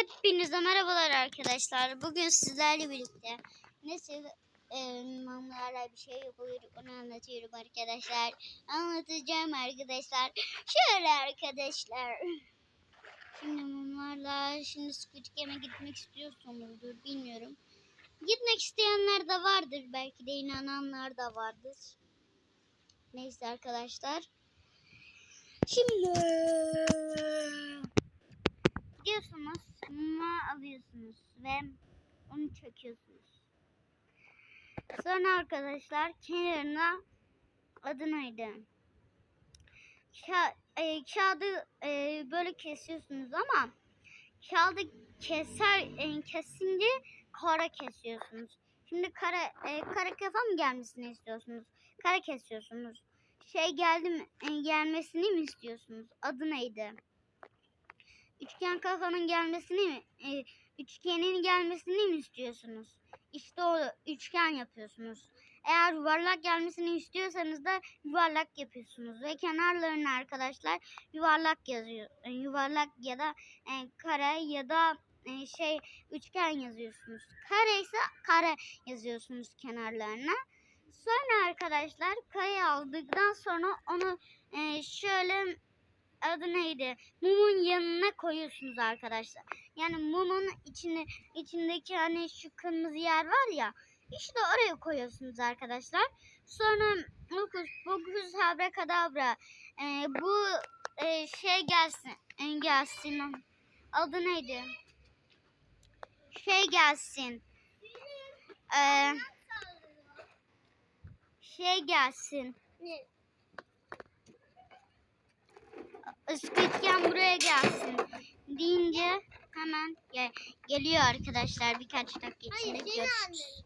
Hepinize merhabalar arkadaşlar. Bugün sizlerle birlikte nasıl e, mumlarla bir şey yapılır onu anlatıyorum arkadaşlar. Anlatacağım arkadaşlar. Şöyle arkadaşlar. Şimdi mumlarla şimdi Squid Game'e gitmek istiyorsunuzdur bilmiyorum. Gitmek isteyenler de vardır. Belki de inananlar da vardır. Neyse arkadaşlar. Şimdi ve onu çekiyorsunuz. Sonra arkadaşlar kenarına adı neydi? Ka e, kağıdı e, böyle kesiyorsunuz ama kağıdı keser e, kesince kara kesiyorsunuz. Şimdi kara e, kara kafa mı gelmesini istiyorsunuz? Kara kesiyorsunuz. Şey geldi e, gelmesini mi istiyorsunuz? Adı neydi? Üçgen kafanın gelmesini mi? E, üçgenin gelmesini mi istiyorsunuz? İşte o üçgen yapıyorsunuz. Eğer yuvarlak gelmesini istiyorsanız da yuvarlak yapıyorsunuz ve kenarlarına arkadaşlar yuvarlak yazıyor. e, Yuvarlak ya da e, kare ya da e, şey üçgen yazıyorsunuz. Kare ise kare yazıyorsunuz kenarlarına. Sonra arkadaşlar kare aldıktan sonra onu e, şöyle adı neydi? Mumun yanına koyuyorsunuz arkadaşlar. Yani mumun içine içindeki hani şu kırmızı yer var ya işte oraya koyuyorsunuz arkadaşlar. Sonra Lukus, Bogus, Habrakadabra e, bu e, şey gelsin e, gelsin adı neydi? Şey gelsin. E, şey gelsin. Squid buraya gelsin deyince hemen gel- geliyor arkadaşlar birkaç dakika içinde görüşürüz.